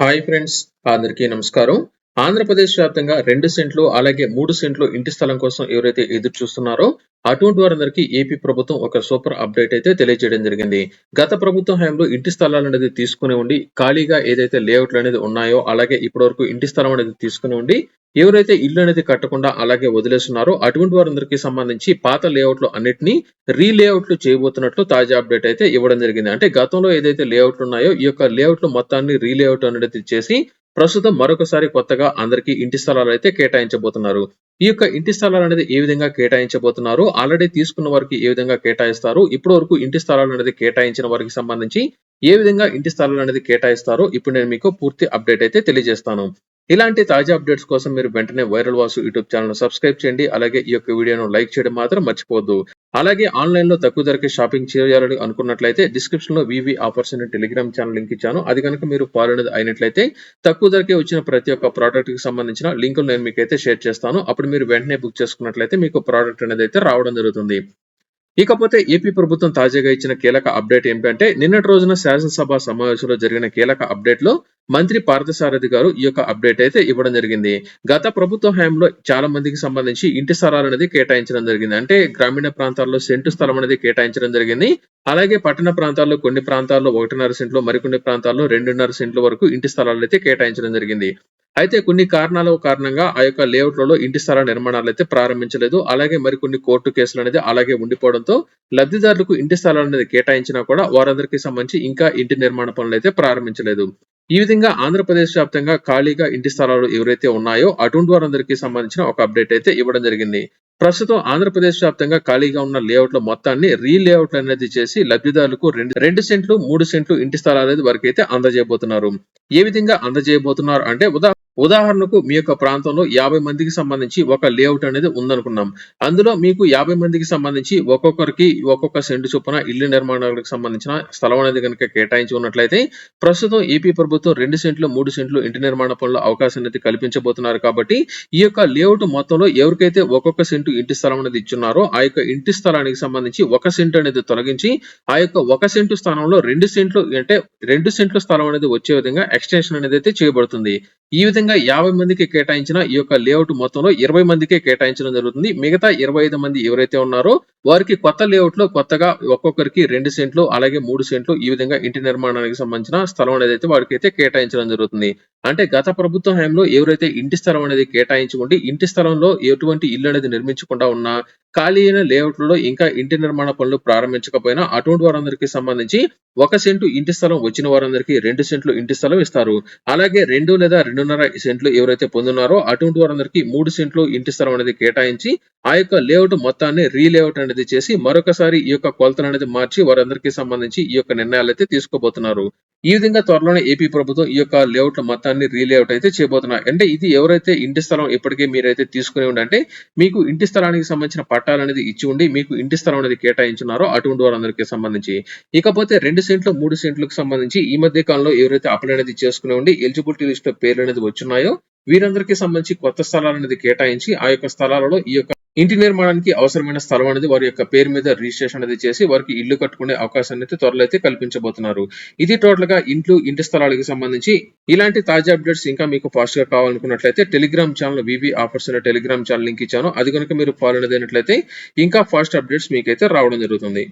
Hi friends అందరికీ నమస్కారం. ఆంధ్రప్రదేశ్ వ్యాప్తంగా రెండు సెంట్లు అలాగే మూడు సెంట్లు ఇంటి స్థలం కోసం ఎవరైతే ఎదురు చూస్తున్నారో అటువంటి వారందరికీ ఏపీ ప్రభుత్వం ఒక సూపర్ అప్డేట్ అయితే తెలియజేయడం జరిగింది. గత ప్రభుత్వం హయాంలో ఇంటి స్థలాలు అనేది తీసుకుని ఉండి ఖాళీగా ఏదైతే లేఅవుట్లు అనేది ఉన్నాయో అలాగే ఇప్పటి వరకు ఇంటి స్థలం అనేది తీసుకుని ఉండి ఎవరైతే ఇల్లు అనేది కట్టకుండా అలాగే వదిలేస్తున్నారో అటువంటి వారందరికీ సంబంధించి పాత లేఅవుట్లు అన్నిటినీ రీలేఅవుట్లు చేయబోతున్నట్లు తాజా అప్డేట్ అయితే ఇవ్వడం జరిగింది. అంటే గతంలో ఏదైతే లేఅవుట్లు ఉన్నాయో ఈ యొక్క లేఅవుట్లు మొత్తాన్ని రీలేఅవుట్ అనేది చేసి ప్రస్తుతం మరొకసారి కొత్తగా అందరికీ ఇంటి స్థలాలు అయితే కేటాయించబోతున్నారు. ఈ యొక్క ఇంటి స్థలాలు అనేది ఏ విధంగా కేటాయించబోతున్నారు? ఆల్రెడీ తీసుకున్న వారికి ఏ విధంగా కేటాయిస్తారు? ఇప్పటి వరకు ఇంటి స్థలాలు అనేది కేటాయించిన వారికి సంబంధించి ఏ విధంగా ఇంటి స్థలాలు అనేది కేటాయిస్తారో ఇప్పుడు నేను మీకు పూర్తి అప్డేట్ అయితే తెలియజేస్తాను. ఇలాంటి తాజా అప్డేట్స్ కోసం మీరు వెంటనే viral Vasu YouTube channel subscribe చేయండి. అలాగే ఈ యొక్క వీడియోను లైక్ చేయడం మాత్రం మర్చిపోవద్దు. అలాగే ఆన్లైన్లో తక్కువ ధరకి షాపింగ్ చేయాలని అనుకున్నట్లయితే డిస్క్రిప్షన్లో వివి ఆఫర్స్ అనే టెలిగ్రామ్ ఛానల్ లింక్ ఇచ్చాను. అది కనుక మీరు ఫాలో అనేది అయినట్లయితే తక్కువ ధరకే వచ్చిన ప్రతి ఒక్క ప్రోడక్ట్కి సంబంధించిన లింకులు నేను మీకు అయితే షేర్ చేస్తాను. అప్పుడు మీరు వెంటనే బుక్ చేసుకున్నట్లయితే మీకు ప్రోడక్ట్ అనేది అయితే రావడం జరుగుతుంది. ఇకపోతే ఏపీ ప్రభుత్వం తాజాగా ఇచ్చిన కీలక అప్డేట్ ఏంటంటే నిన్నటి రోజున శాసనసభ సమావేశంలో జరిగిన కీలక అప్డేట్లో మంత్రి పార్థసారథి గారు ఈ యొక్క అప్డేట్ అయితే ఇవ్వడం జరిగింది. గత ప్రభుత్వ హయాంలో చాలా మందికి సంబంధించి ఇంటి స్థలాలు అనేది కేటాయించడం జరిగింది. అంటే గ్రామీణ ప్రాంతాల్లో సెంటు స్థలం అనేది కేటాయించడం జరిగింది. అలాగే పట్టణ ప్రాంతాల్లో కొన్ని ప్రాంతాల్లో ఒకటిన్నర సెంట్లు మరికొన్ని ప్రాంతాల్లో రెండున్నర సెంట్ల వరకు ఇంటి స్థలాలు అయితే కేటాయించడం జరిగింది. అయితే కొన్ని కారణాల కారణంగా ఆ యొక్క లేఅవుట్లలో ఇంటి స్థల నిర్మాణాలు అయితే ప్రారంభించలేదు. అలాగే మరికొన్ని కోర్టు కేసులు అనేది అలాగే ఉండిపోవడంతో లబ్ధిదారులకు ఇంటి స్థలాలు అనేది కేటాయించినా కూడా వారందరికీ సంబంధించి ఇంకా ఇంటి నిర్మాణ పనులు అయితే ప్రారంభించలేదు. ఈ విధంగా ఆంధ్రప్రదేశ్ వ్యాప్తంగా ఖాళీగా ఇంటి స్థలాలు ఎవరైతే ఉన్నాయో అటువంటి వారందరికీ సంబంధించిన ఒక అప్డేట్ అయితే ఇవ్వడం జరిగింది. ప్రస్తుతం ఆంధ్రప్రదేశ్ వ్యాప్తంగా ఖాళీగా ఉన్న లేఅవుట్ల మొత్తాన్ని రీలేఅవుట్ అనేది చేసి లబ్ధిదారులకు రెండు రెండు సెంట్లు మూడు సెంట్లు ఇంటి స్థలాలు అనేది వారికి అయితే అందజేయబోతున్నారు. ఏ విధంగా అందజేయబోతున్నారు అంటే ఉదాహరణ ఉదాహరణకు మీ యొక్క ప్రాంతంలో యాభై మందికి సంబంధించి ఒక లేఅవుట్ అనేది ఉందనుకున్నాం. అందులో మీకు యాభై మందికి సంబంధించి ఒక్కొక్కరికి ఒక్కొక్క సెంటు చొప్పున ఇల్లు నిర్మాణాలకు సంబంధించిన స్థలం అనేది కనుక కేటాయించి ఉన్నట్లయితే ప్రస్తుతం ఏపీ ప్రభుత్వం రెండు సెంట్లు మూడు సెంట్లు ఇంటి నిర్మాణ పనుల అవకాశం అనేది కల్పించబోతున్నారు కాబట్టి ఈ యొక్క లేఅవుట్ మొత్తంలో ఎవరికైతే ఒక్కొక్క సెంటు ఇంటి స్థలం అనేది ఇచ్చున్నారో ఆ యొక్క ఇంటి స్థలానికి సంబంధించి ఒక సెంటు అనేది తొలగించి ఆ యొక్క ఒక సెంటు స్థానంలో రెండు సెంట్లు అంటే రెండు సెంట్లు స్థలం అనేది వచ్చే విధంగా ఎక్స్టెన్షన్ అనేది అయితే చేయబడుతుంది. ఈ విధంగా యాభై మందికి కేటాయించిన ఈ యొక్క లేఅవుట్ మొత్తంలో ఇరవై మందికే కేటాయించడం జరుగుతుంది. మిగతా ఇరవై ఐదు మంది ఎవరైతే ఉన్నారో వారికి కొత్త లేఅవుట్లో కొత్తగా ఒక్కొక్కరికి రెండు సెంట్లు అలాగే మూడు సెంట్లు ఈ విధంగా ఇంటి నిర్మాణానికి సంబంధించిన స్థలం అనేది అయితే వారికి అయితే కేటాయించడం జరుగుతుంది. అంటే గత ప్రభుత్వ హయాంలో ఎవరైతే ఇంటి స్థలం అనేది కేటాయించుకుంటే ఇంటి స్థలంలో ఎటువంటి ఇల్లు అనేది నిర్మించకుండా ఉన్నా ఖాళీ అయిన లేఅవుట్లలో ఇంకా ఇంటి నిర్మాణ పనులు ప్రారంభించకపోయినా అటువంటి వారందరికీ సంబంధించి ఒక సెంటు ఇంటి స్థలం వచ్చిన వారందరికీ రెండు సెంట్లు ఇంటి స్థలం ఇస్తారు. అలాగే రెండు లేదా రెండున్నర సెంట్లు ఎవరైతే పొందున్నారో అటువంటి వారందరికీ మూడు సెంట్లు ఇంటి స్థలం అనేది కేటాయించి ఆ యొక్క లేఅవుట్ మొత్తాన్ని రీలేఅవుట్ అనేది చేసి మరొకసారి ఈ యొక్క కొలతలు అనేది మార్చి వారందరికీ సంబంధించి ఈ యొక్క నిర్ణయాలు అయితే తీసుకోబోతున్నారు. ఈ విధంగా త్వరలోనే ఏపీ ప్రభుత్వం ఈ యొక్క లేఅవుట్ మొత్తాన్ని రీలేఅవుట్ అయితే చేయబోతున్నారు అంటే ఇది ఎవరైతే ఇంటి స్థలం ఇప్పటికే మీరైతే తీసుకుని ఉండంటే మీకు ఇంటి స్థలానికి సంబంధించిన పట్టాలు అనేది ఇచ్చి ఉండి మీకు ఇంటి స్థలం అనేది కేటాయించున్నారో అటువంటి వారందరికీ సంబంధించి. ఇకపోతే రెండు సెంట్లు మూడు సెంట్లకు సంబంధించి ఈ మధ్య కాలంలో ఎవరైతే అప్లై అనేది చేసుకుని ఉండి ఎలిజిబిలిటీ లిస్ట్లో పేర్లు అనేది వచ్చున్నాయో వీరందరికీ సంబంధించి కొత్త స్థలాలు అనేది కేటాయించి ఆ యొక్క స్థలాలలో ఈ యొక్క ఇంటి నిర్మాణానికి అవసరమైన స్థలం అనేది వారి యొక్క పేరు మీద రిజిస్ట్రేషన్ అనేది చేసి వారికి ఇల్లు కట్టుకునే అవకాశాన్ని అయితే త్వరలో అయితే కల్పించబోతున్నారు. ఇది టోటల్గా ఇంట్లో ఇంటి స్థలాలకు సంబంధించి ఇలాంటి తాజా అప్డేట్స్ ఇంకా మీకు ఫాస్ట్గా కావాలనుకున్నట్లయితే టెలిగ్రామ్ ఛానల్ వివి ఆఫర్స్ అనే టెలిగ్రామ్ ఛానల్ లింక్ ఇచ్చాను. అది కనుక మీరు ఫాలో అయినట్లయితే ఇంకా ఫాస్ట్ అప్డేట్స్ మీకైతే రావడం జరుగుతుంది.